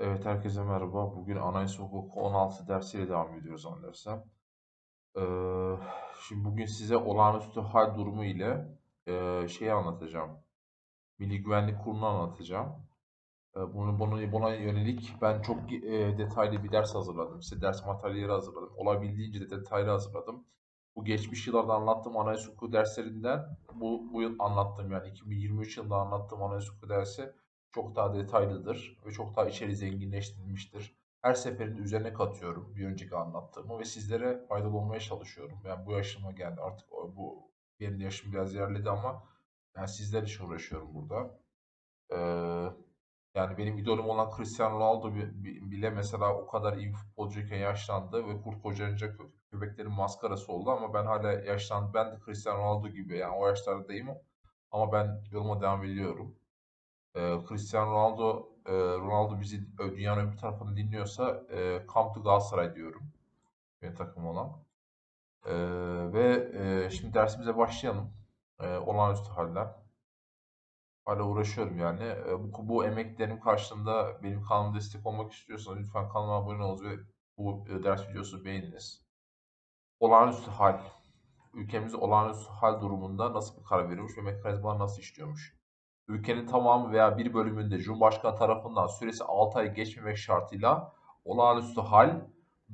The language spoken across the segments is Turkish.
Evet, herkese merhaba. Bugün Anayasa Hukuku 16 dersiyle devam ediyoruz zannedersem. Ee, şimdi bugün size olağanüstü hal durumu ile e, şeyi anlatacağım. Milli Güvenlik Kurulu'nu anlatacağım. Ee, bunu, bunu, buna yönelik ben çok e, detaylı bir ders hazırladım. Size ders materyali hazırladım. Olabildiğince de detaylı hazırladım. Bu geçmiş yıllarda anlattığım anayasa hukuku derslerinden bu, bu yıl anlattım yani 2023 yılında anlattığım anayasa hukuku dersi çok daha detaylıdır ve çok daha içeri zenginleştirilmiştir. Her seferinde üzerine katıyorum bir önceki anlattığımı ve sizlere faydalı olmaya çalışıyorum. Yani bu yaşıma geldi artık bu benim yaşım biraz ilerledi ama yani sizler için uğraşıyorum burada. Ee, yani benim idolüm olan Cristiano Ronaldo bile mesela o kadar iyi futbolcuyken yaşlandı ve kurt kocarınca köpeklerin maskarası oldu ama ben hala yaşlandım. Ben de Cristiano Ronaldo gibi yani o yaşlardayım ama ben yoluma devam ediyorum. Ee, Cristiano Ronaldo e, Ronaldo bizi dünyanın öbür tarafını dinliyorsa e, come to Galatasaray diyorum. Benim takım olan. E, ve e, şimdi dersimize başlayalım. E, olağanüstü haller. Hala uğraşıyorum yani. E, bu, bu emeklerim karşılığında benim kanalıma destek olmak istiyorsanız lütfen kanalıma abone olunuz ve bu e, ders videosu beğeniniz. Olağanüstü hal. Ülkemiz olağanüstü hal durumunda nasıl bir karar veriyormuş ve mekanizmalar nasıl işliyormuş? Ülkenin tamamı veya bir bölümünde Cumhurbaşkanı tarafından süresi 6 ay geçmemek şartıyla olağanüstü hal,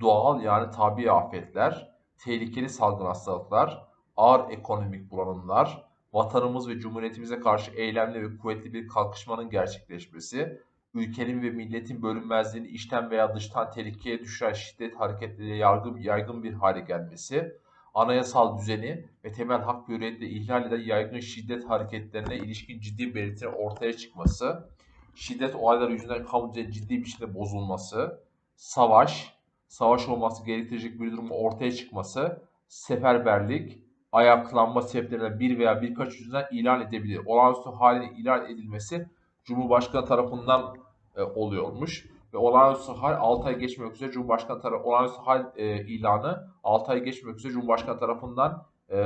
doğal yani tabi afetler, tehlikeli salgın hastalıklar, ağır ekonomik bulanımlar, vatanımız ve cumhuriyetimize karşı eylemli ve kuvvetli bir kalkışmanın gerçekleşmesi, ülkenin ve milletin bölünmezliğini içten veya dıştan tehlikeye düşüren şiddet hareketleriyle yaygın, yaygın bir hale gelmesi, anayasal düzeni ve temel hak ve hürriyetle ihlal eden yaygın şiddet hareketlerine ilişkin ciddi belirtiler ortaya çıkması, şiddet olayları yüzünden kamu ciddi bir şekilde bozulması, savaş, savaş olması gerektirecek bir durumun ortaya çıkması, seferberlik, ayaklanma sebeplerinden bir veya birkaç yüzünden ilan edebilir. Olağanüstü halin ilan edilmesi Cumhurbaşkanı tarafından e, oluyormuş ve olağanüstü hal 6 ay geçmek üzere Cumhurbaşkanı tarafı olağanüstü hal e, ilanı 6 ay geçmek üzere Cumhurbaşkanı tarafından e,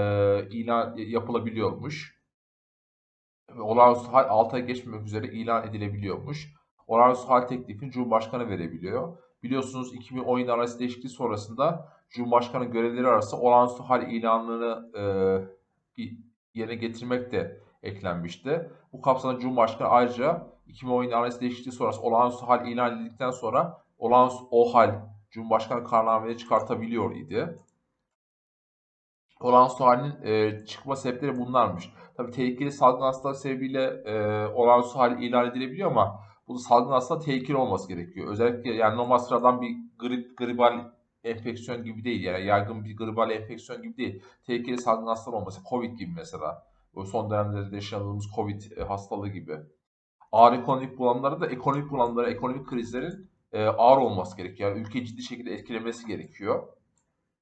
ilan yapılabiliyormuş. Ve olağanüstü hal 6 ay geçmemek üzere ilan edilebiliyormuş. Olağanüstü hal teklifini Cumhurbaşkanı verebiliyor. Biliyorsunuz 2010 yılı arası değişikliği sonrasında Cumhurbaşkanı görevleri arasında olağanüstü hal ilanını e, yerine getirmek de eklenmişti. Bu kapsamda Cumhurbaşkanı ayrıca 2017 anayasa değişikliği sonrası olağanüstü hal ilan edildikten sonra olağanüstü o hal Cumhurbaşkanı kararnameleri çıkartabiliyor idi. Olağanüstü halin e, çıkma sebepleri bunlarmış. Tabii tehlikeli salgın hastalık sebebiyle e, olağanüstü hal ilan edilebiliyor ama bu salgın hastalık tehlikeli olması gerekiyor. Özellikle yani normal sıradan bir grip, gribal enfeksiyon gibi değil. Yani yaygın bir gribal enfeksiyon gibi değil. Tehlikeli salgın hastalık olması. Covid gibi mesela. Son dönemlerde yaşadığımız Covid e, hastalığı gibi ağır ekonomik bulanlara da ekonomik bulanlara, ekonomik krizlerin e, ağır olması gerekiyor. Yani ülkeyi ciddi şekilde etkilemesi gerekiyor.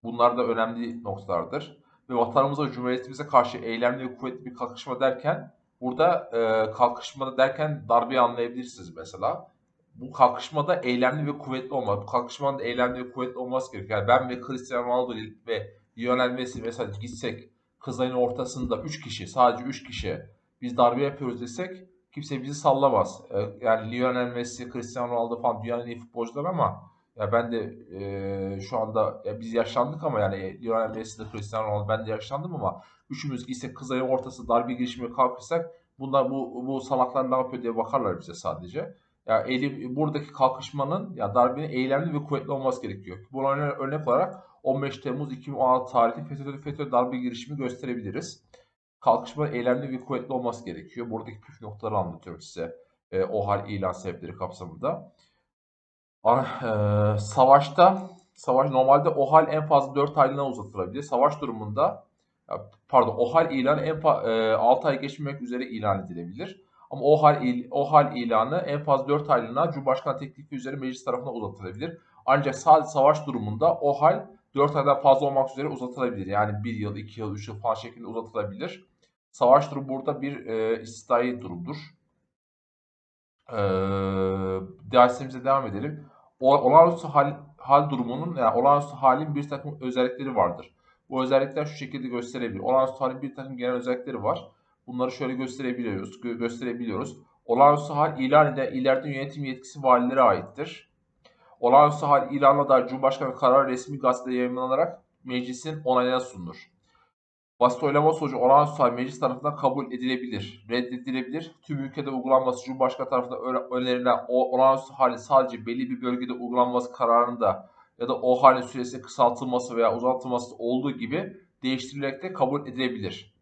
Bunlar da önemli noktalardır. Ve vatanımıza, cumhuriyetimize karşı eylemli ve kuvvetli bir kalkışma derken burada e, kalkışmada derken darbeyi anlayabilirsiniz mesela. Bu kalkışmada eylemli ve kuvvetli olmalı. Bu kalkışmanın eylemli ve kuvvetli olması gerekiyor. Yani ben ve Cristiano Ronaldo ve Lionel Messi mesela gitsek Kızılay'ın ortasında 3 kişi, sadece 3 kişi biz darbe yapıyoruz desek kimse bizi sallamaz. E, yani Lionel Messi, Cristiano Ronaldo falan dünyanın iyi futbolcular ama ya ben de e, şu anda ya biz yaşlandık ama yani Lionel Messi de Cristiano Ronaldo ben de yaşlandım ama üçümüz ise kız ayı ortası darbe girişimine kalkırsak bunlar bu bu salaklar ne yapıyor diye bakarlar bize sadece. Ya eğilim, buradaki kalkışmanın ya darbenin eylemli ve kuvvetli olması gerekiyor. Buna örnek olarak 15 Temmuz 2016 tarihli FETÖ, FETÖ darbe girişimi gösterebiliriz kalkışma eylemli ve kuvvetli olması gerekiyor. Buradaki püf noktaları anlatıyorum size. E, o hal ilan sebepleri kapsamında. E, savaşta savaş normalde o hal en fazla 4 aylığına uzatılabilir. Savaş durumunda pardon o hal ilanı en e, 6 ay geçmemek üzere ilan edilebilir. Ama o hal il, o hal ilanı en fazla 4 aylığına Cumhurbaşkanı teklifi üzere meclis tarafından uzatılabilir. Ancak sadece savaş durumunda o hal 4 aydan fazla olmak üzere uzatılabilir. Yani 1 yıl, 2 yıl, 3 yıl falan şeklinde uzatılabilir. Savaş durumu burada bir e, istisnai durumdur. E, dersimize devam edelim. O, olağanüstü hal, hal durumunun yani olağanüstü halin bir takım özellikleri vardır. Bu özellikler şu şekilde gösterebilir. Olağanüstü halin bir takım genel özellikleri var. Bunları şöyle gösterebiliyoruz. Gö gösterebiliyoruz. Olağanüstü hal ilan eden ileride yönetim yetkisi valilere aittir. Olağanüstü hal ilanına dair Cumhurbaşkanı kararı resmi gazetede yayınlanarak meclisin onayına sunulur. Basit oylama sonucu olağanüstü hal meclis tarafından kabul edilebilir, reddedilebilir. Tüm ülkede uygulanması Cumhurbaşkanı tarafından önerilen o olağanüstü hali sadece belli bir bölgede uygulanması kararında ya da o halin süresinin kısaltılması veya uzatılması olduğu gibi değiştirilerek de kabul edilebilir.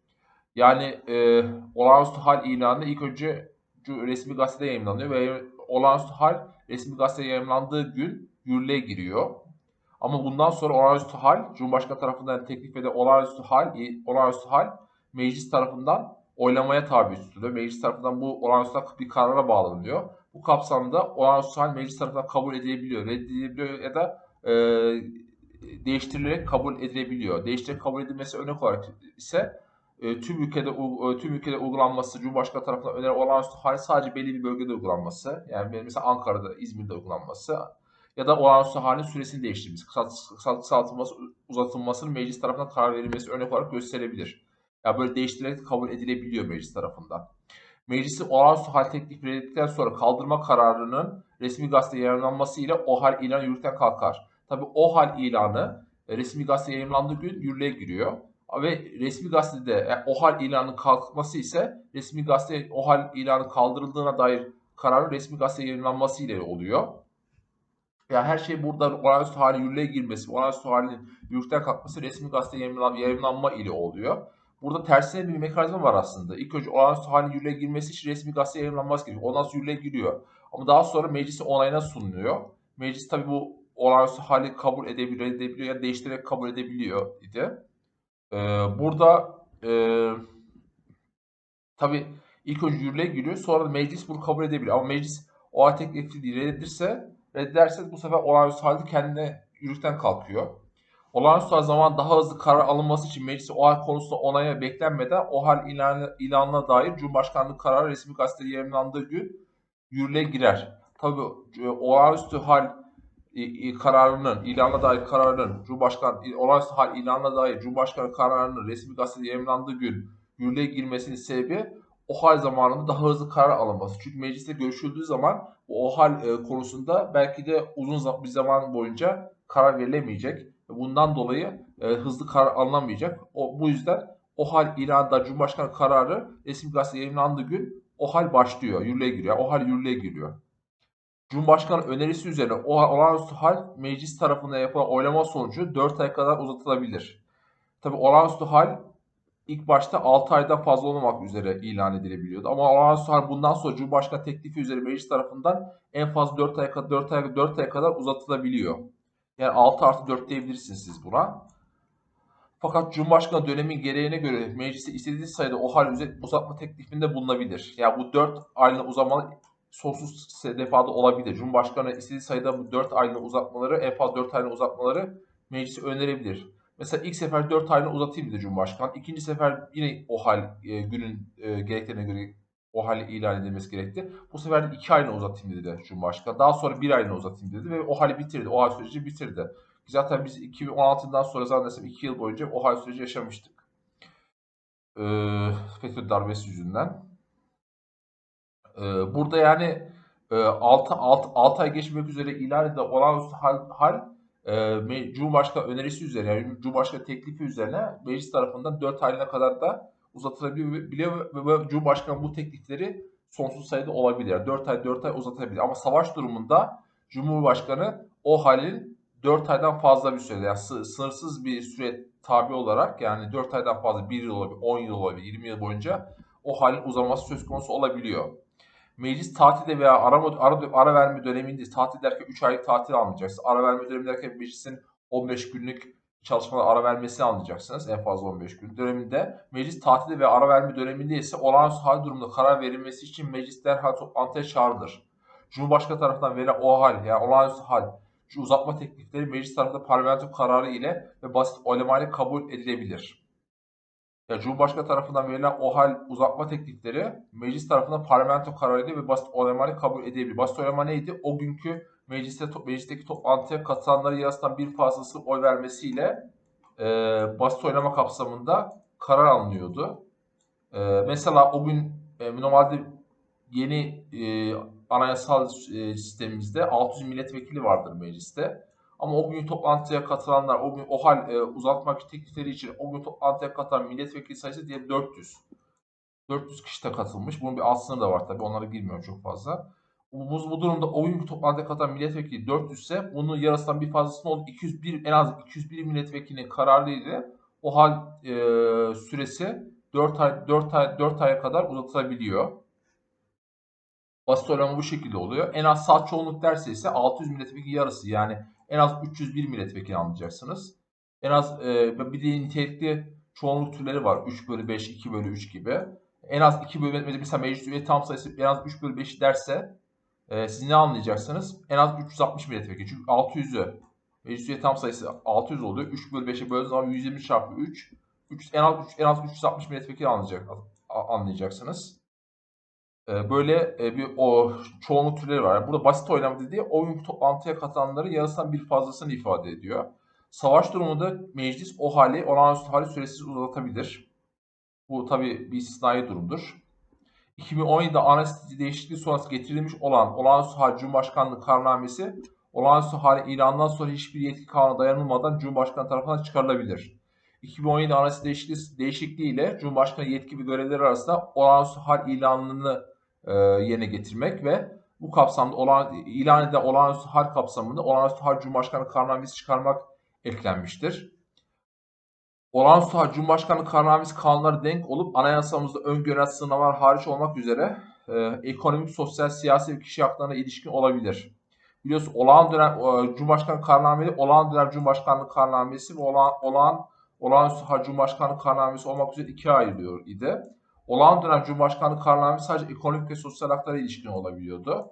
Yani e, olağanüstü hal ilanı ilk önce resmi gazetede yayınlanıyor ve olağanüstü hal resmi gazetede yayınlandığı gün yürürlüğe giriyor. Ama bundan sonra olağanüstü hal Cumhurbaşkanı tarafından teklif edilen olağanüstü hal, olağanüstü hal meclis tarafından oylamaya tabi tutuluyor. Meclis tarafından bu olağanüstü hal bir karara bağlanıyor. Bu kapsamda olağanüstü hal meclis tarafından kabul edilebiliyor, reddedilebiliyor ya da e, değiştirilerek kabul edilebiliyor. Değiştirerek kabul edilmesi örnek olarak ise e, tüm ülkede e, tüm ülkede uygulanması Cumhurbaşkanı tarafından öneri olağanüstü hal sadece belli bir bölgede uygulanması. Yani mesela Ankara'da, İzmir'de uygulanması ya da olağanüstü halin süresini değiştirmesi, kısaltılması, uzatılmasının meclis tarafından karar verilmesi örnek olarak gösterebilir. Ya yani böyle değiştirerek kabul edilebiliyor meclis tarafından. Meclisin olağanüstü hal teklifi reddedildikten sonra kaldırma kararının resmi gazete yayınlanması ile o hal ilanı yürürlükten kalkar. Tabi o hal ilanı e, resmi gazete yayınlandığı gün yürürlüğe giriyor. Ve resmi gazetede yani o hal ilanının kalkması ise resmi gazete o hal ilanı kaldırıldığına dair kararın resmi gazete yayınlanması ile oluyor. Yani her şey burada olağanüstü hali yürürlüğe girmesi, olağanüstü halinin yürürlükten kalkması resmi gazete yayınlanma ile oluyor. Burada tersine bir mekanizma var aslında. İlk önce olağanüstü halin yürürlüğe girmesi için resmi gazete yayınlanması gerekiyor. Ondan sonra yürürlüğe giriyor. Ama daha sonra meclisin onayına sunuluyor. Meclis tabi bu olağanüstü hali kabul edebiliyor, edebiliyor ya değiştirerek kabul edebiliyor idi. Ee, burada e, tabi ilk önce yürürlüğe giriyor. Sonra da meclis bunu kabul edebiliyor. Ama meclis o hal teklifi reddedirse, reddederse bu sefer olağanüstü halde kendine yürürlükten kalkıyor. Olağanüstü hal zaman daha hızlı karar alınması için meclisi o hal konusunda onaya beklenmeden o hal ilanı, ilanına dair Cumhurbaşkanlığı kararı resmi gazetede yayınlandığı gün yürürlüğe girer. Tabi e, olağanüstü hal kararının, ilanına dair kararının, Cumhurbaşkanı, olağanüstü hal ilanına dair Cumhurbaşkanı kararının resmi gazetede yayınlandığı gün yürürlüğe girmesinin sebebi o hal zamanında daha hızlı karar alınması. Çünkü mecliste görüşüldüğü zaman o hal e, konusunda belki de uzun bir zaman boyunca karar verilemeyecek. Bundan dolayı e, hızlı karar alınamayacak. O, bu yüzden o hal ilanında Cumhurbaşkanı kararı resmi gazetede yayınlandığı gün o hal başlıyor, yürürlüğe giriyor. O hal yürürlüğe giriyor. Cumhurbaşkanı önerisi üzerine o olağanüstü hal meclis tarafından yapılan oylama sonucu 4 ay kadar uzatılabilir. Tabi olağanüstü hal ilk başta 6 aydan fazla olmamak üzere ilan edilebiliyordu. Ama olağanüstü hal bundan sonra Cumhurbaşkanı teklifi üzerine meclis tarafından en fazla 4 ay, 4 ay, 4 ay kadar uzatılabiliyor. Yani 6 artı 4 diyebilirsiniz siz buna. Fakat Cumhurbaşkanı dönemin gereğine göre meclise istediği sayıda o hal uzatma teklifinde bulunabilir. Yani bu 4 aylığına uzamalı sonsuz defada olabilir. Cumhurbaşkanı istediği sayıda bu 4 aylığına uzatmaları, en fazla 4 aylığına uzatmaları meclise önerebilir. Mesela ilk sefer 4 aylığına uzatayım dedi Cumhurbaşkanı. İkinci sefer yine o hal e, günün e, gereklerine göre o hal ilan edilmesi gerekti. Bu sefer de 2 aylığına uzatayım dedi Cumhurbaşkanı. Daha sonra 1 aylığına uzatayım dedi ve o hali bitirdi. O hal süreci bitirdi. Zaten biz 2016'dan sonra zannedersem 2 yıl boyunca o hal süreci yaşamıştık. Ee, FETÖ darbesi yüzünden. Ee, burada yani e, 6, 6, 6 ay geçmek üzere ilan edilen olağanüstü hal, hal e, Cumhurbaşkanı önerisi üzerine yani Cumhurbaşkanı teklifi üzerine meclis tarafından 4 ayına kadar da uzatılabiliyor ve, ve Cumhurbaşkanı bu teklifleri sonsuz sayıda olabilir. Yani 4 ay 4 ay uzatabilir. Ama savaş durumunda Cumhurbaşkanı o halin 4 aydan fazla bir sürede yani sınırsız bir süre tabi olarak yani 4 aydan fazla 1 yıl olabilir, 10 yıl olabilir, 20 yıl boyunca o halin uzaması söz konusu olabiliyor. Meclis tatilde veya ara, ara, ara verme döneminde tatil derken 3 aylık tatil almayacaksınız. Ara verme dönemi derken meclisin 15 günlük çalışmalara ara vermesini anlayacaksınız. En fazla 15 gün döneminde. Meclis tatilde ve ara verme döneminde ise olağanüstü hal durumunda karar verilmesi için meclis derhal toplantıya çağrılır. Cumhurbaşkanı tarafından verilen o hal yani olağanüstü hal uzatma teklifleri meclis tarafından parlamento kararı ile ve basit oylamayla kabul edilebilir. Ya Cumhurbaşkanı tarafından verilen o hal uzatma teklifleri meclis tarafından parlamento kararıyla ve basit oylamayla kabul edilebilir. Basit oylama neydi? O günkü mecliste, meclisteki toplantıya katılanların yarısından bir fazlası oy vermesiyle e, basit oylama kapsamında karar alınıyordu. E, mesela o gün e, normalde yeni e, anayasal e, sistemimizde 600 milletvekili vardır mecliste. Ama o gün toplantıya katılanlar, o gün o hal e, uzatmak teklifleri için o gün toplantıya katılan milletvekili sayısı diye 400. 400 kişi de katılmış. Bunun bir alt sınırı da var tabii. Onları bilmiyorum çok fazla. Bu, bu durumda o gün toplantıya katılan milletvekili 400 ise bunun yarısından bir fazlasının oldu. 201 en az 201 milletvekilinin kararıyla o hal e, süresi 4 ay 4 ay 4 aya kadar uzatılabiliyor. Basit oylama bu şekilde oluyor. En az sağ çoğunluk derse ise 600 milletvekili yarısı yani en az 301 milletvekili anlayacaksınız. En az e, bir de nitelikli çoğunluk türleri var. 3 bölü 5, 2 bölü 3 gibi. En az 2 bölü mesela meclis üye tam sayısı en az 3 bölü 5 derse e, siz ne anlayacaksınız? En az 360 milletvekili. Çünkü 600'ü meclis üye tam sayısı 600 oluyor. 3 bölü 5'e böldüğünüz zaman 120 çarpı 3. 3 en az 3, en az 360 milletvekili anlayacak, anlayacaksınız. E, böyle e, bir o çoğunluk türleri var. Burada basit oylama dediği oyun toplantıya katılanların yarısından bir fazlasını ifade ediyor. Savaş durumunda meclis o hali olağanüstü hali süresiz uzatabilir. Bu tabi bir istisnai durumdur. 2017'de anayasa değişikliği sonrası getirilmiş olan olağanüstü hal Cumhurbaşkanlığı kararnamesi olağanüstü hali ilanından sonra hiçbir yetki kanuna dayanılmadan Cumhurbaşkanı tarafından çıkarılabilir. 2017 anayasa değişikliği ile Cumhurbaşkanı yetki ve görevleri arasında olağanüstü hal ilanını e, yerine getirmek ve bu kapsamda olan, ilan edilen olağanüstü hal kapsamında olağanüstü hal Cumhurbaşkanı kararnamesi çıkarmak eklenmiştir. Olağanüstü hal Cumhurbaşkanı kararnamesi kanunları denk olup anayasamızda öngörülen sınavlar hariç olmak üzere e, ekonomik, sosyal, siyasi ve kişi haklarına ilişkin olabilir. Biliyorsunuz olağan dönem e, Cumhurbaşkanı kararnameleri olağan dönem Cumhurbaşkanlığı kararnamesi ve olağan, olağan olağanüstü hal Cumhurbaşkanlığı kararnamesi olmak üzere ikiye ayrılıyor idi. Olağan dönem Cumhurbaşkanlığı kararnamesi sadece ekonomik ve sosyal haklara ilişkin olabiliyordu.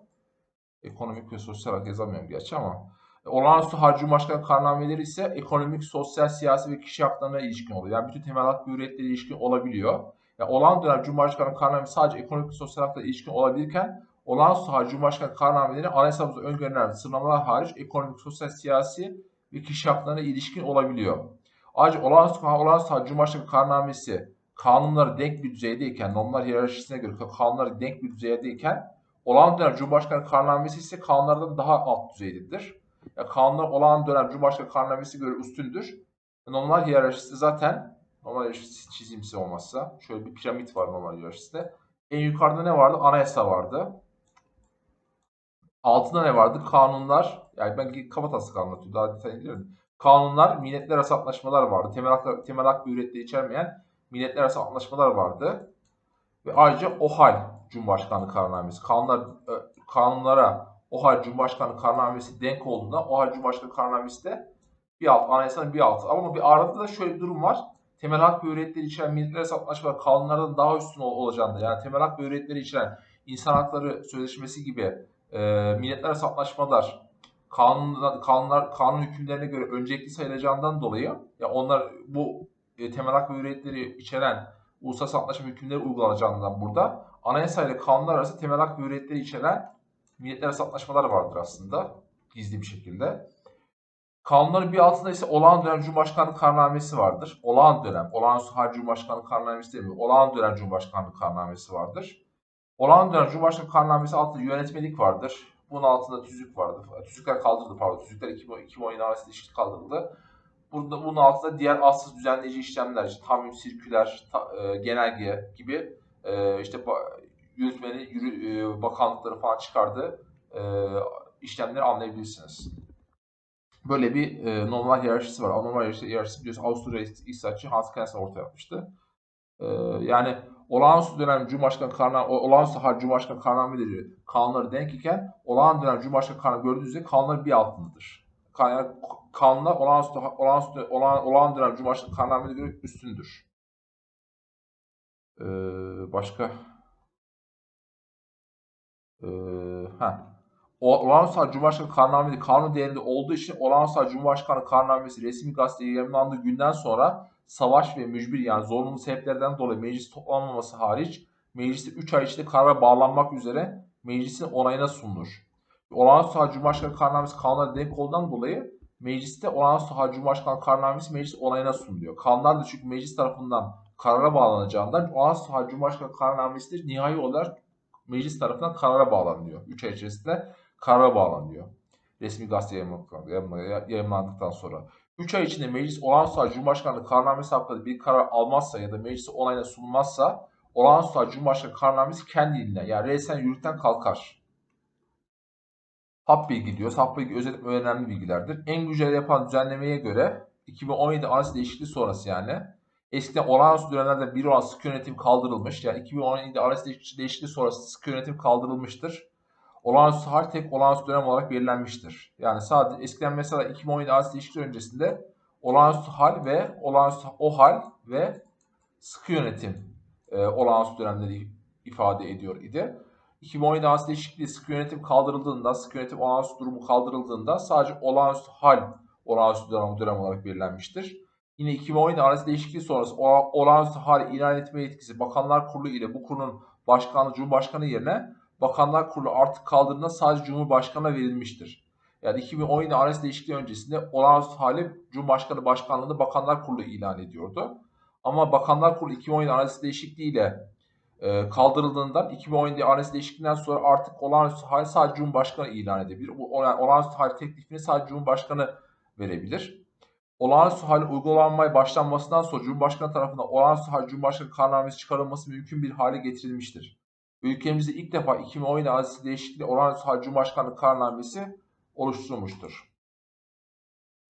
Ekonomik ve sosyal hak yazamıyorum gerçi ama. Olağanüstü hal Cumhurbaşkanı kararnameleri ise ekonomik, sosyal, siyasi ve kişi haklarına ilişkin oluyor. Yani bütün temel hak ve ilişkin olabiliyor. Yani olağan dönem Cumhurbaşkanı kararnamesi sadece ekonomik ve sosyal haklara ilişkin olabilirken olağanüstü hal Cumhurbaşkanı kararnameleri anayasamızda öngörülen sınırlamalar hariç ekonomik, sosyal, siyasi ve kişi haklarına ilişkin olabiliyor. Ayrıca olağanüstü, olağanüstü hal Cumhurbaşkanı kararnamesi kanunları denk bir düzeydeyken, normlar hiyerarşisine göre kanunları denk bir düzeydeyken olağan dönem Cumhurbaşkanı kararnamesi ise kanunlardan daha alt düzeydedir. Yani kanunlar olağan dönem Cumhurbaşkanı kararnamesi göre üstündür. Normal hiyerarşisi zaten normal hiyerarşisi çizimsi olmazsa şöyle bir piramit var normal hiyerarşisinde. En yukarıda ne vardı? Anayasa vardı. Altında ne vardı? Kanunlar. Yani ben kafa taslak anlatıyorum. Daha detaylı gidiyorum. Kanunlar, milletler arası vardı. Temel hak, temel hak ve ürettiği içermeyen milletler arası antlaşmalar vardı. Ve ayrıca OHAL Cumhurbaşkanlığı kararnamesi. Kanunlar, e, kanunlara OHAL Cumhurbaşkanlığı kararnamesi denk olduğunda OHAL Cumhurbaşkanlığı kararnamesi de bir alt, anayasanın bir altı. Ama bir arada da şöyle bir durum var. Temel hak ve hürriyetleri içeren milletler arası antlaşmalar kanunlardan daha üstün olacağında yani temel hak ve hürriyetleri içeren insan hakları sözleşmesi gibi e, milletler arası antlaşmalar kanun, kanunlar, kanun hükümlerine göre öncelikli sayılacağından dolayı ya onlar bu e, temel hak ve hürriyetleri içeren uluslararası antlaşma hükümleri uygulanacağından burada anayasa ile kanunlar arası temel hak ve hürriyetleri içeren milletler arası antlaşmalar vardır aslında gizli bir şekilde. Kanunların bir altında ise olağan dönem Cumhurbaşkanlığı kararnamesi vardır. Olağan dönem, olağanüstü hal Cumhurbaşkanlığı kararnamesi demiyor. Olağan dönem Cumhurbaşkanlığı kararnamesi vardır. Olağan dönem Cumhurbaşkanlığı kararnamesi altında yönetmelik vardır. Bunun altında tüzük vardı. Tüzükler kaldırıldı pardon. Tüzükler 2017 arasında ilişki kaldırıldı. Burada bunun altında diğer asıl düzenleyici işlemler, işte tamim, sirküler, ta, e, genelge gibi e, işte ba, yürütmenin yürü, e, bakanlıkları falan çıkardığı e, işlemleri anlayabilirsiniz. Böyle bir e, normal hiyerarşisi var. Anormal hiyerarşisi biliyorsunuz Avusturya iktisatçı Hans Kelsen ortaya yapmıştı. E, yani olağanüstü dönem Cumhurbaşkanı kararname, olağanüstü hal Cumhurbaşkanı kararnameleri kanunları denk iken olağan dönem Cumhurbaşkanı kararname gördüğünüz üzere kanunların bir altındadır. Kanunlar olağanüstü, olağanüstü, olağan, olağan dönem Cumhurbaşkanı kararnamelerine göre üstündür. Ee, başka? Ee, ha. Olağanüstü Cumhurbaşkanı kararnameleri kanun değerinde olduğu için olağanüstü Cumhurbaşkanı kararnamesi resmi gazeteye yayınlandığı günden sonra savaş ve mücbir yani zorunlu sebeplerden dolayı meclis toplanmaması hariç mecliste 3 ay içinde karara bağlanmak üzere meclisin onayına sunulur. Olağanüstü hal Cumhurbaşkanı kararnamesi kanuna denk olduğundan dolayı mecliste olağanüstü hal Cumhurbaşkanı kararnamesi meclis onayına sunuluyor. Kanunlar da çünkü meclis tarafından karara bağlanacağından olağanüstü hal Cumhurbaşkanı kararnamesi de nihai olarak meclis tarafından karara bağlanıyor. 3 ay içerisinde karara bağlanıyor. Resmi gazete yayınlandıktan sonra. 3 ay içinde meclis olağanüstü hal Cumhurbaşkanlığı kararnamesi hakkında bir karar almazsa ya da meclise onayına sunulmazsa olağanüstü hal Cumhurbaşkanı kararnamesi kendiliğinden yani resen yürürlükten kalkar. Hap bilgi diyoruz. Hap bilgi özellikle önemli bilgilerdir. En güncel yapan düzenlemeye göre 2017 anayasa değişikliği sonrası yani eskiden olağanüstü dönemlerde bir olan sıkı yönetim kaldırılmış. Yani 2017 anayasa değişikliği sonrası sıkı yönetim kaldırılmıştır. Olağanüstü hal tek olağanüstü dönem olarak belirlenmiştir. Yani sadece eskiden mesela 2017 anayasa değişikliği öncesinde olağanüstü hal ve olağanüstü o hal ve sıkı yönetim e, olağanüstü dönemleri ifade ediyor idi. 2017 anayasa değişikliği sıkı yönetim kaldırıldığında, sıkı yönetim olağanüstü durumu kaldırıldığında sadece olağanüstü hal olağanüstü dönem, dönem olarak belirlenmiştir. Yine 2017 anayasa değişikliği sonrası olağanüstü hal ilan etme yetkisi Bakanlar Kurulu ile bu kurulun başkanı Cumhurbaşkanı yerine Bakanlar Kurulu artık kaldırıldığında sadece Cumhurbaşkanı'na verilmiştir. Yani 2017 anayasa değişikliği öncesinde olağanüstü hali Cumhurbaşkanı başkanlığında Bakanlar Kurulu ilan ediyordu. Ama Bakanlar Kurulu 2017 anayasa değişikliği ile kaldırıldığından 2017 anayasa değişikliğinden sonra artık olağanüstü hal sadece Cumhurbaşkanı ilan edebilir. Bu olağanüstü hal teklifini sadece Cumhurbaşkanı verebilir. Olağanüstü hal uygulanmaya başlanmasından sonra Cumhurbaşkanı tarafından olağanüstü hal Cumhurbaşkanı kararnamesi çıkarılması mümkün bir hale getirilmiştir. Ülkemizde ilk defa 2017 anayasa değişikliği olağanüstü hal Cumhurbaşkanlığı kararnamesi oluşturulmuştur.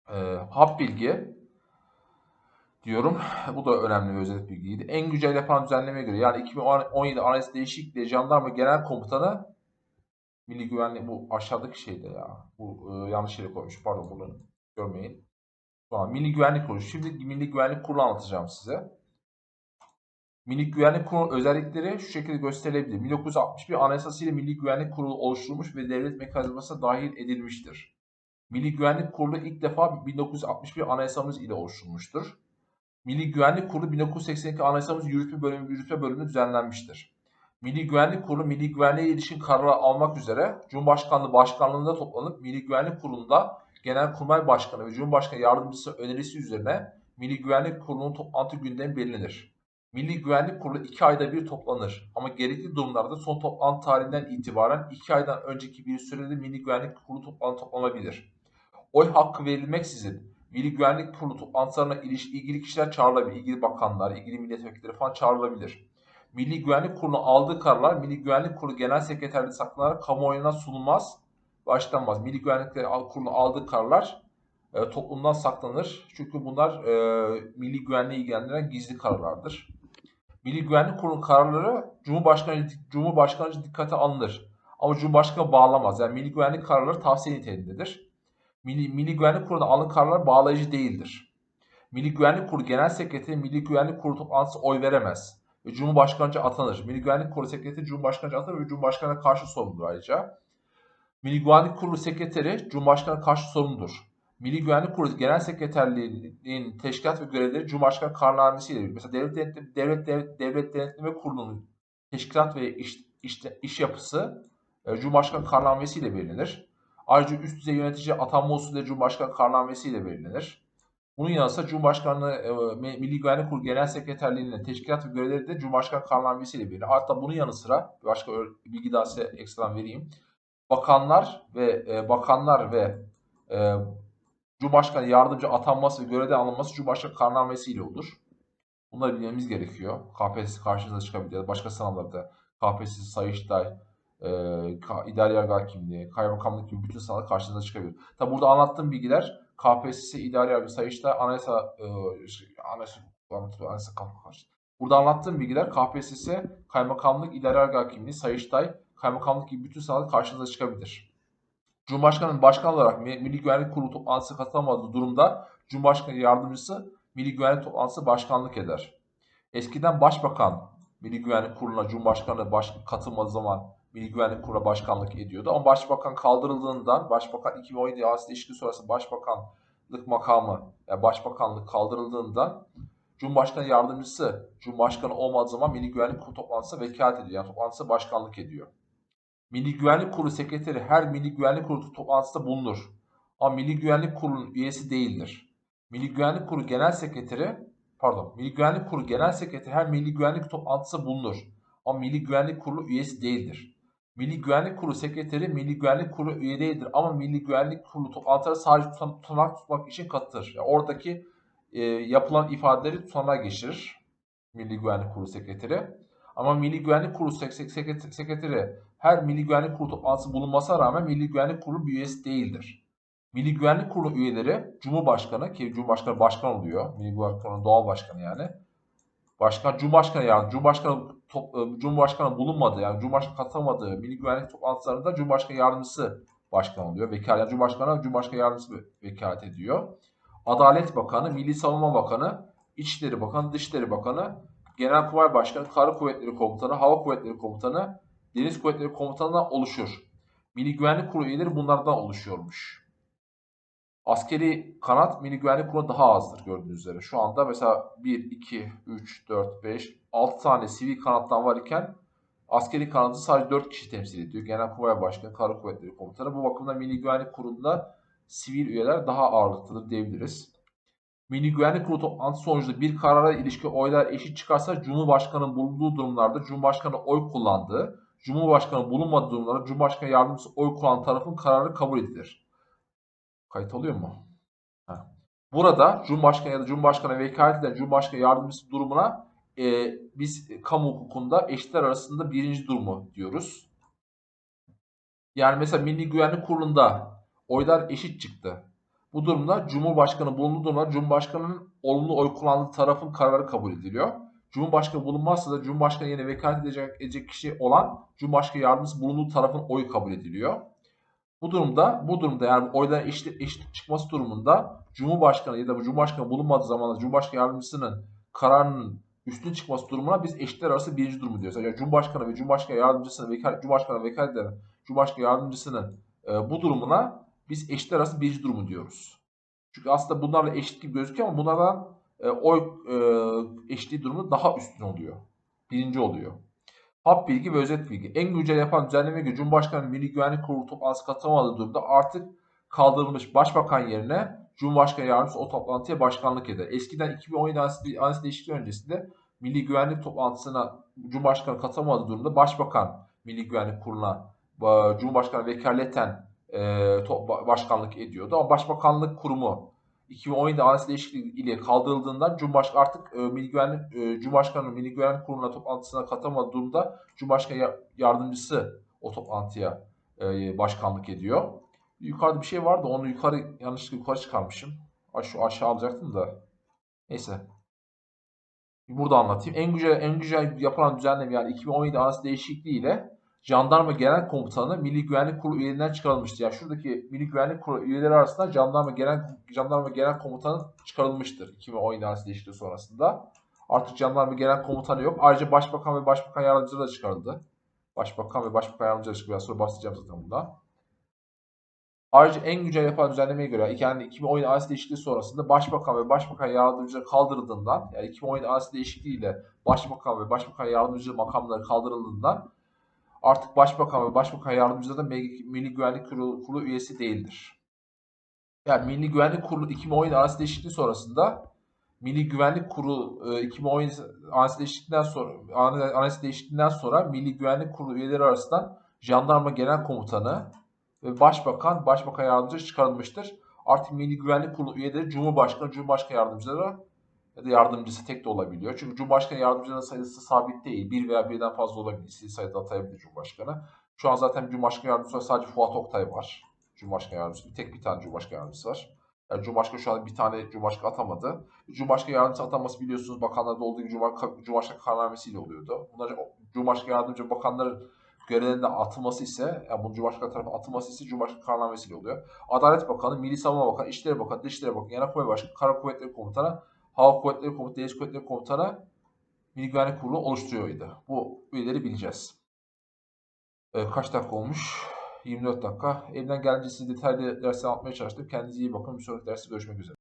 Ee, hap bilgi diyorum. Bu da önemli bir özet bilgiydi. En güncel yapan düzenlemeye göre yani 2017 anayasa değişikliği jandarma genel komutanı Milli Güvenlik bu aşağıdaki şeyde ya. Bu e, yanlış yere koymuş. Pardon bunu görmeyin. Tamam, Milli Güvenlik Kurulu. Şimdi Milli Güvenlik Kurulu anlatacağım size. Milli Güvenlik Kurulu özellikleri şu şekilde gösterilebilir. 1961 Anayasası ile Milli Güvenlik Kurulu oluşturulmuş ve devlet mekanizmasına dahil edilmiştir. Milli Güvenlik Kurulu ilk defa 1961 Anayasamız ile oluşturulmuştur. Milli Güvenlik Kurulu 1982 Anayasamız yürütme bölümü, yürütme bölümü düzenlenmiştir. Milli Güvenlik Kurulu Milli Güvenliğe ilişkin kararı almak üzere Cumhurbaşkanlığı Başkanlığı'nda toplanıp Milli Güvenlik Kurulu'nda Genelkurmay Başkanı ve Cumhurbaşkanı Yardımcısı önerisi üzerine Milli Güvenlik Kurulu'nun toplantı gündemi belirlenir. Milli Güvenlik Kurulu 2 ayda bir toplanır ama gerekli durumlarda son toplantı tarihinden itibaren 2 aydan önceki bir sürede Milli Güvenlik Kurulu toplantı toplanabilir. Oy hakkı verilmeksizin Milli Güvenlik Kurulu toplantılarına ilgili kişiler çağrılabilir. İlgili bakanlar, ilgili milletvekilleri falan çağrılabilir. Milli Güvenlik Kurulu aldığı kararlar Milli Güvenlik Kurulu Genel Sekreterliği saklanarak kamuoyuna sunulmaz ve açıklanmaz. Milli Güvenlik Kurulu aldığı kararlar e, toplumdan saklanır. Çünkü bunlar e, milli güvenliği ilgilendiren gizli kararlardır. Milli Güvenlik Kurulu kararları Cumhurbaşkanı Cumhurbaşkanı dikkate alınır. Ama Cumhurbaşkanı bağlamaz. Yani Milli Güvenlik kararları tavsiye niteliğindedir. Milli, Milli Güvenlik Kurulu'nda alınan kararlar bağlayıcı değildir. Milli Güvenlik Kurulu Genel Sekreteri Milli Güvenlik Kurulu toplantısı oy veremez ve Cumhurbaşkanıca atanır. Milli Güvenlik Kurulu Sekreteri Cumhurbaşkanıca atanır ve Cumhurbaşkanı'na karşı sorumludur ayrıca. Milli Güvenlik Kurulu Sekreteri Cumhurbaşkanı'na karşı sorumludur. Milli Güvenlik Kurulu Genel Sekreterliği'nin teşkilat ve görevleri Cumhurbaşkanı kararnamesiyle mesela devlet denetleme, devlet, devlet, devlet denetleme kurulunun teşkilat ve iş, iş, iş yapısı e, Cumhurbaşkanı kararnamesiyle belirlenir. Ayrıca üst düzey yönetici atanma usulü Cumhurbaşkanı kararnamesiyle belirlenir. Bunun yanı sıra Cumhurbaşkanlığı e, Milli Güvenlik Kurulu Genel Sekreterliği'nin teşkilat ve görevleri de Cumhurbaşkanı kararnamesiyle belirlenir. Hatta bunun yanı sıra başka bilgi daha size ekstradan vereyim. Bakanlar ve e, bakanlar ve e, Cumhurbaşkanı yardımcı atanması ve görevden alınması Cumhurbaşkanı kararnamesiyle olur. Bunları bilmemiz gerekiyor. KPSS karşınıza çıkabilir. Başka sınavlarda KPSS, Sayıştay, e, idari yargı hakimliği, kaymakamlık gibi bütün sınavlar karşınıza çıkabilir. Tabi burada anlattığım bilgiler KPSS, idari yargı, Sayıştay, anayasa, e, anayasa, anayasa karşı. Burada anlattığım bilgiler KPSS, kaymakamlık, idari yargı hakimliği, Sayıştay, kaymakamlık gibi bütün sınavlar karşınıza çıkabilir. Cumhurbaşkanının başkan olarak Milli Güvenlik Kurulu toplantısı katılamadığı durumda Cumhurbaşkanı yardımcısı Milli Güvenlik toplantısı başkanlık eder. Eskiden başbakan Milli Güvenlik Kurulu'na Cumhurbaşkanı baş, katılmadığı zaman Milli Güvenlik Kurulu'na başkanlık ediyordu. Ama başbakan kaldırıldığından başbakan 2017 Asya değişikliği sonrası başbakanlık makamı yani başbakanlık kaldırıldığından Cumhurbaşkanı yardımcısı Cumhurbaşkanı olmadığı zaman Milli Güvenlik Kurulu toplantısı vekalet ediyor. Yani toplantısı başkanlık ediyor. Milli Güvenlik Kurulu sekreteri her Milli Güvenlik Kurulu toplantısında bulunur. Ama Milli Güvenlik Kurulu'nun üyesi değildir. Milli Güvenlik Kurulu Genel Sekreteri, pardon, Milli Güvenlik Kurulu Genel Sekreteri her Milli Güvenlik toplantısı bulunur. Ama Milli Güvenlik Kurulu üyesi değildir. Milli Güvenlik Kurulu sekreteri Milli Güvenlik Kurulu üye ama Milli Güvenlik Kurulu toplantıları sadece tutan- tutanak tutmak için katılır. Yani oradaki e, yapılan ifadeleri tutanağa geçirir Milli Güvenlik Kurulu sekreteri. Ama Milli Güvenlik Kurulu sek- sek- sekret- sekreteri her Milli Güvenlik Kurulu toplantısı bulunmasına rağmen Milli Güvenlik Kurulu bir üyesi değildir. Milli Güvenlik Kurulu üyeleri Cumhurbaşkanı ki Cumhurbaşkanı başkan oluyor. Milli Güvenlik Kurulu'nun doğal başkanı yani. Başkan, Cumhurbaşkanı yani Cumhurbaşkanı top, e, Cumhurbaşkanı bulunmadığı yani Cumhurbaşkanı katılmadığı milli güvenlik toplantılarında Cumhurbaşkanı yardımcısı başkan oluyor. Vekalet, Cumhurbaşkanı Cumhurbaşkanı yardımcısı vekalet ediyor. Adalet Bakanı, Milli Savunma Bakanı, İçişleri Bakanı, Dışişleri Bakanı, Genelkurmay Başkanı, Kara Kuvvetleri Komutanı, Hava Kuvvetleri Komutanı, Deniz Kuvvetleri Komutanı'ndan oluşur. Milli Güvenlik Kurulu üyeleri bunlardan oluşuyormuş. Askeri kanat Milli Güvenlik Kurulu daha azdır gördüğünüz üzere. Şu anda mesela 1, 2, 3, 4, 5, 6 tane sivil kanattan var iken askeri kanadı sadece 4 kişi temsil ediyor. Genelkurmay Başkanı, Kara Kuvvetleri Komutanı. Bu bakımdan Milli Güvenlik Kurulu'nda sivil üyeler daha ağırlıklıdır diyebiliriz. Milli Güvenlik Kurulu toplantısı sonucunda bir karara ilişkin oylar eşit çıkarsa Cumhurbaşkanı'nın bulunduğu durumlarda Cumhurbaşkanı oy kullandığı, Cumhurbaşkanı bulunmadığı durumlarda Cumhurbaşkanı yardımcısı oy kullanan tarafın kararı kabul edilir. Kayıt oluyor mu? Heh. Burada Cumhurbaşkanı ya da Cumhurbaşkanı vekalet eden Cumhurbaşkanı yardımcısı durumuna e, biz kamu hukukunda eşitler arasında birinci durumu diyoruz. Yani mesela Milli Güvenlik Kurulu'nda oylar eşit çıktı. Bu durumda Cumhurbaşkanı bulunduğu durumda Cumhurbaşkanı'nın olumlu oy kullandığı tarafın kararı kabul ediliyor. Cumhurbaşkanı bulunmazsa da Cumhurbaşkanı yerine vekalet edecek, edecek kişi olan Cumhurbaşkanı yardımcısı bulunduğu tarafın oyu kabul ediliyor. Bu durumda bu durumda yani oyların eşit, eşit çıkması durumunda Cumhurbaşkanı ya da Cumhurbaşkanı bulunmadığı zamanda Cumhurbaşkanı yardımcısının kararının üstün çıkması durumuna biz eşitler arası birinci durumu diyoruz. Yani Cumhurbaşkanı ve Cumhurbaşkanı yardımcısının vekal, Cumhurbaşkanı vekalet Cumhurbaşkanı yardımcısının e, bu durumuna biz eşitler arası birinci durumu diyoruz. Çünkü aslında bunlarla eşit gibi gözüküyor ama bunlardan e, oy e, eşitliği durumu daha üstün oluyor. Birinci oluyor. Hap bilgi ve özet bilgi. En güncel yapan düzenleme göre Cumhurbaşkanı Milli Güvenlik Kurulu toplantısı katılamadığı durumda artık kaldırılmış başbakan yerine Cumhurbaşkanı yardımcısı o toplantıya başkanlık eder. Eskiden 2017 anayasa, anayasa değişikliği öncesinde Milli Güvenlik toplantısına Cumhurbaşkanı katılamadığı durumda Başbakan Milli Güvenlik Kurulu'na e, Cumhurbaşkanı vekaleten e, başkanlık ediyordu. Ama Başbakanlık Kurumu 2017 anayasa değişikliği ile kaldırıldığından Cumhurbaşkanı artık e, Milli Güvenlik e, Cumhurbaşkanı Milli Güvenlik Kurulu'na toplantısına katılamadığı durumda Cumhurbaşkanı ya- yardımcısı o toplantıya e, başkanlık ediyor. Yukarıda bir şey vardı onu yukarı yanlışlıkla yukarı çıkarmışım. Aş aşağı alacaktım da. Neyse. Burada anlatayım. En güzel en güzel yapılan düzenleme yani 2017 anayasa değişikliği ile Jandarma Genel Komutanı Milli Güvenlik Kurulu üyeliğinden çıkarılmıştır. Yani şuradaki Milli Güvenlik Kurulu üyeleri arasında Jandarma Genel Jandarma Genel Komutanı çıkarılmıştır 2017 anayasa değişikliği sonrasında. Artık Jandarma Genel Komutanı yok. Ayrıca Başbakan ve Başbakan Yardımcıları da çıkarıldı. Başbakan ve Başbakan Yardımcıları çıktı. Biraz sonra bahsedeceğim zaten bundan. Ayrıca en güncel yapılan düzenlemeye göre yani 2017 anayasa değişikliği sonrasında Başbakan ve Başbakan Yardımcıları kaldırıldığından yani 2017 anayasa değişikliği ile Başbakan ve Başbakan Yardımcıları makamları kaldırıldığından artık Başbakan ve Başbakan Yardımcıları da Milli Güvenlik Kurulu, üyesi değildir. Yani Milli Güvenlik Kurulu 2017 anayasa değişikliği sonrasında Milli Güvenlik Kurulu e, 2017 anayasa değişikliğinden sonra anayasa değişikliğinden sonra Milli Güvenlik Kurulu üyeleri arasından Jandarma Genel Komutanı ve Başbakan, Başbakan Yardımcısı çıkarılmıştır. Artık Milli Güvenlik Kurulu üyeleri Cumhurbaşkanı, Cumhurbaşkanı Yardımcıları ya da yardımcısı tek de olabiliyor. Çünkü Cumhurbaşkanı yardımcılarının sayısı sabit değil. Bir veya birden fazla olabilir. İstediği sayıda atayabilir Cumhurbaşkanı. Şu an zaten Cumhurbaşkanı yardımcısı sadece Fuat Oktay var. Cumhurbaşkanı yardımcısı. Bir tek bir tane Cumhurbaşkanı yardımcısı var. Yani Cumhurbaşkanı şu an bir tane Cumhurbaşkanı atamadı. Cumhurbaşkanı yardımcısı atanması biliyorsunuz bakanlarda olduğu gibi Cumhurbaşkanı, Cumhurbaşkanı kararnamesiyle oluyordu. Bunlar Cumhurbaşkanı yardımcı bakanların görevlerinden atılması ise, yani bunun Cumhurbaşkanı tarafından atılması ise Cumhurbaşkanı kararnamesiyle oluyor. Adalet Bakanı, Milli Savunma Bakanı, İçişleri Bakanı, Dışişleri Bakanı, Genelkurmay Başkanı, Kara Kuvvetleri Komutanı, Hava Kuvvetleri Komutanı, Deniz Kuvvetleri Komutanı Milli Güvenlik Kurulu oluşturuyordu. Bu üyeleri bileceğiz. Ee, kaç dakika olmuş? 24 dakika. Elimden gelince size detaylı dersler anlatmaya çalıştım. Kendinize iyi bakın. Bir sonraki derste görüşmek üzere.